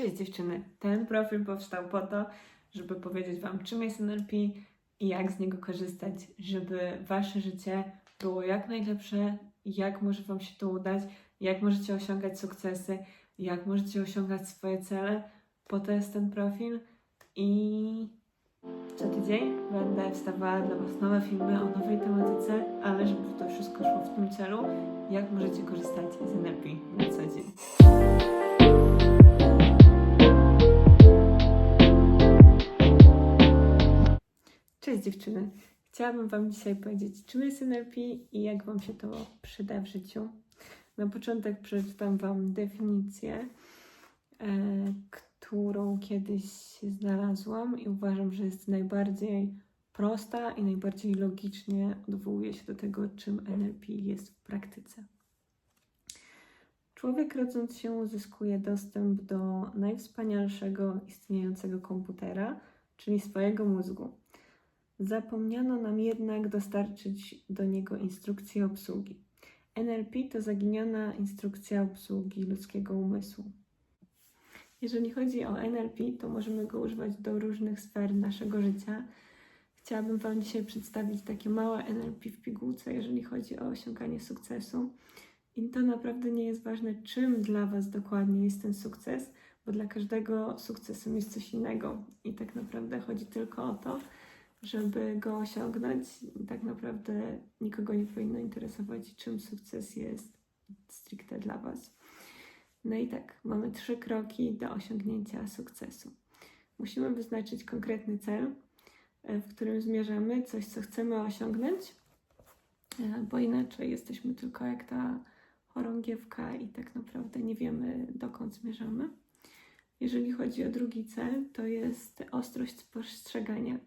Cześć dziewczyny. Ten profil powstał po to, żeby powiedzieć Wam, czym jest NLP i jak z niego korzystać, żeby Wasze życie było jak najlepsze, jak może Wam się to udać, jak możecie osiągać sukcesy, jak możecie osiągać swoje cele. Po to jest ten profil i co tydzień będę wstawała dla Was nowe filmy o nowej tematyce, ale żeby to wszystko szło w tym celu, jak możecie korzystać z NLP Cześć dziewczyny. Chciałabym Wam dzisiaj powiedzieć, czym jest NLP i jak Wam się to przyda w życiu. Na początek przeczytam Wam definicję, e, którą kiedyś znalazłam i uważam, że jest najbardziej prosta i najbardziej logicznie odwołuje się do tego, czym NLP jest w praktyce. Człowiek rodząc się uzyskuje dostęp do najwspanialszego istniejącego komputera, czyli swojego mózgu. Zapomniano nam jednak dostarczyć do niego instrukcji obsługi. NLP to zaginiona instrukcja obsługi ludzkiego umysłu. Jeżeli chodzi o NLP, to możemy go używać do różnych sfer naszego życia. Chciałabym Wam dzisiaj przedstawić takie małe NLP w pigułce, jeżeli chodzi o osiąganie sukcesu. I to naprawdę nie jest ważne, czym dla Was dokładnie jest ten sukces, bo dla każdego sukcesem jest coś innego. I tak naprawdę chodzi tylko o to, żeby go osiągnąć. Tak naprawdę nikogo nie powinno interesować, czym sukces jest stricte dla Was. No i tak, mamy trzy kroki do osiągnięcia sukcesu. Musimy wyznaczyć konkretny cel, e, w którym zmierzamy, coś, co chcemy osiągnąć, e, bo inaczej jesteśmy tylko jak ta chorągiewka i tak naprawdę nie wiemy, dokąd zmierzamy. Jeżeli chodzi o drugi cel, to jest ostrość spostrzegania.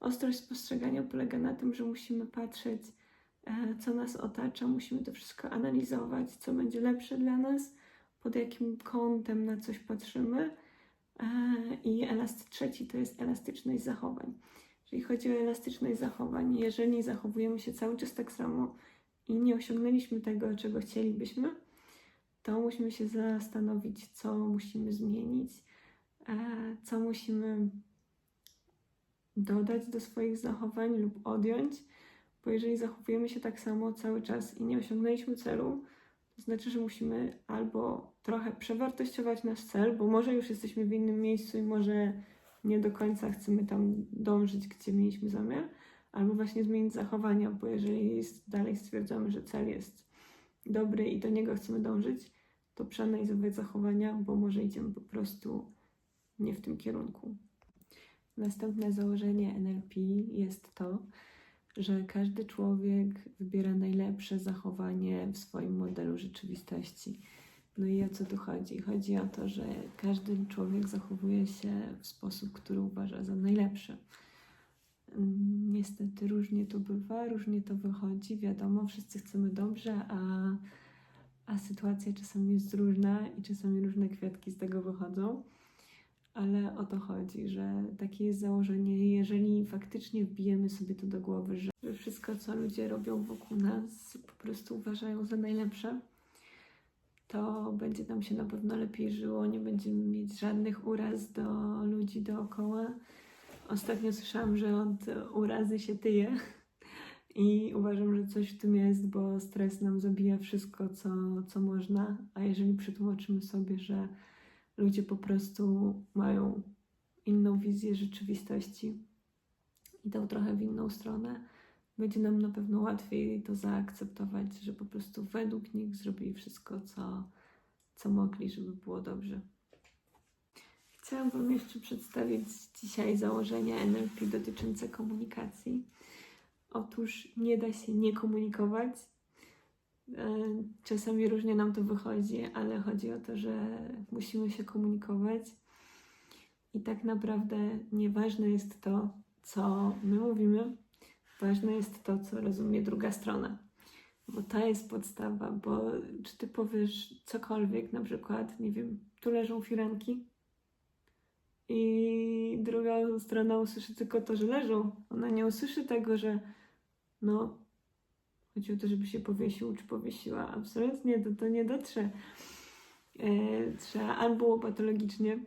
Ostrość spostrzegania polega na tym, że musimy patrzeć, e, co nas otacza, musimy to wszystko analizować, co będzie lepsze dla nas, pod jakim kątem na coś patrzymy. E, I elast trzeci to jest elastyczność zachowań. Jeżeli chodzi o elastyczność zachowań, jeżeli zachowujemy się cały czas tak samo i nie osiągnęliśmy tego, czego chcielibyśmy, to musimy się zastanowić, co musimy zmienić, e, co musimy dodać do swoich zachowań lub odjąć, bo jeżeli zachowujemy się tak samo cały czas i nie osiągnęliśmy celu, to znaczy, że musimy albo trochę przewartościować nasz cel, bo może już jesteśmy w innym miejscu i może nie do końca chcemy tam dążyć, gdzie mieliśmy zamiar, albo właśnie zmienić zachowania, bo jeżeli jest, dalej stwierdzamy, że cel jest dobry i do niego chcemy dążyć, to przeanalizować zachowania, bo może idziemy po prostu nie w tym kierunku. Następne założenie NLP jest to, że każdy człowiek wybiera najlepsze zachowanie w swoim modelu rzeczywistości. No i o co tu chodzi? Chodzi o to, że każdy człowiek zachowuje się w sposób, który uważa za najlepszy. Niestety różnie to bywa, różnie to wychodzi. Wiadomo, wszyscy chcemy dobrze, a, a sytuacja czasami jest różna i czasami różne kwiatki z tego wychodzą ale o to chodzi, że takie jest założenie, jeżeli faktycznie wbijemy sobie to do głowy, że, że wszystko, co ludzie robią wokół nas, po prostu uważają za najlepsze, to będzie nam się na pewno lepiej żyło, nie będziemy mieć żadnych uraz do ludzi dookoła. Ostatnio słyszałam, że od urazy się tyje. I uważam, że coś w tym jest, bo stres nam zabija wszystko, co, co można. A jeżeli przetłumaczymy sobie, że ludzie po prostu mają inną wizję rzeczywistości, idą trochę w inną stronę, będzie nam na pewno łatwiej to zaakceptować, że po prostu według nich zrobili wszystko, co, co mogli, żeby było dobrze. Chciałam Wam jeszcze przedstawić dzisiaj założenia NLP dotyczące komunikacji. Otóż nie da się nie komunikować, Czasami różnie nam to wychodzi, ale chodzi o to, że musimy się komunikować i tak naprawdę nieważne jest to, co my mówimy, ważne jest to, co rozumie druga strona. Bo to jest podstawa, bo czy ty powiesz cokolwiek, na przykład, nie wiem, tu leżą firanki i druga strona usłyszy tylko to, że leżą. Ona nie usłyszy tego, że no, Chodzi o to, żeby się powiesił czy powiesiła. Absolutnie to, to nie dotrze. e, trzeba albo patologicznie,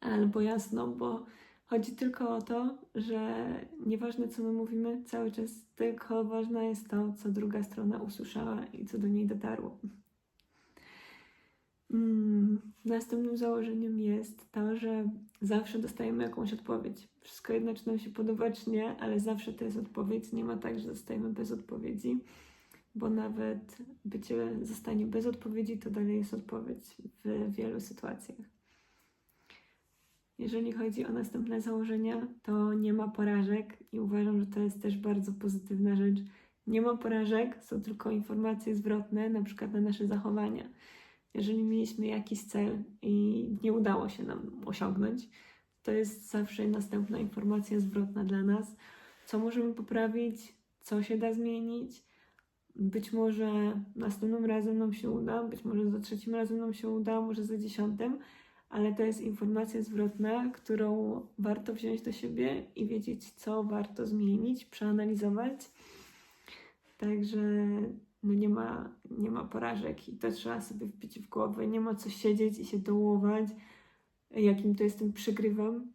albo jasno, bo chodzi tylko o to, że nieważne co my mówimy cały czas, tylko ważne jest to, co druga strona usłyszała i co do niej dotarło. Mm, Następnym założeniem jest to, że zawsze dostajemy jakąś odpowiedź. Wszystko jedno, czy nam się podoba, czy nie, ale zawsze to jest odpowiedź. Nie ma tak, że zostajemy bez odpowiedzi, bo nawet bycie zostanie bez odpowiedzi, to dalej jest odpowiedź w wielu sytuacjach. Jeżeli chodzi o następne założenia, to nie ma porażek i uważam, że to jest też bardzo pozytywna rzecz. Nie ma porażek, są tylko informacje zwrotne, na przykład na nasze zachowania. Jeżeli mieliśmy jakiś cel i nie udało się nam osiągnąć, to jest zawsze następna informacja zwrotna dla nas, co możemy poprawić, co się da zmienić. Być może następnym razem nam się uda, być może za trzecim razem nam się uda, może za dziesiątym, ale to jest informacja zwrotna, którą warto wziąć do siebie i wiedzieć, co warto zmienić, przeanalizować. Także no nie, ma, nie ma porażek i to trzeba sobie wbić w głowę. Nie ma co siedzieć i się dołować, jakim to jestem przygrywem,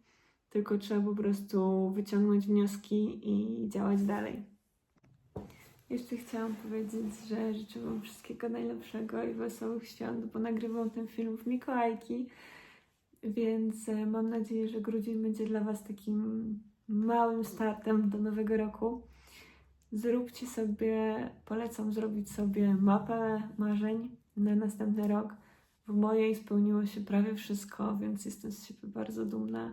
tylko trzeba po prostu wyciągnąć wnioski i działać dalej. Jeszcze chciałam powiedzieć, że życzę Wam wszystkiego najlepszego i wesołych świąt, bo nagrywam ten film w Mikołajki, więc e, mam nadzieję, że grudzień będzie dla Was takim małym startem do nowego roku. Zróbcie sobie, polecam zrobić sobie mapę marzeń na następny rok. W mojej spełniło się prawie wszystko, więc jestem z siebie bardzo dumna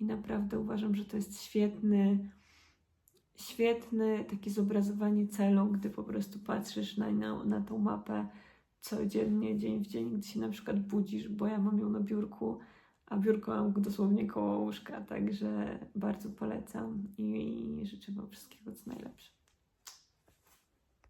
i naprawdę uważam, że to jest świetny, świetny takie zobrazowanie celu, gdy po prostu patrzysz na, na, na tą mapę codziennie, dzień w dzień, gdy się na przykład budzisz, bo ja mam ją na biurku, a biurko mam dosłownie koło łóżka, także bardzo polecam i życzę Wam wszystkiego co najlepsze.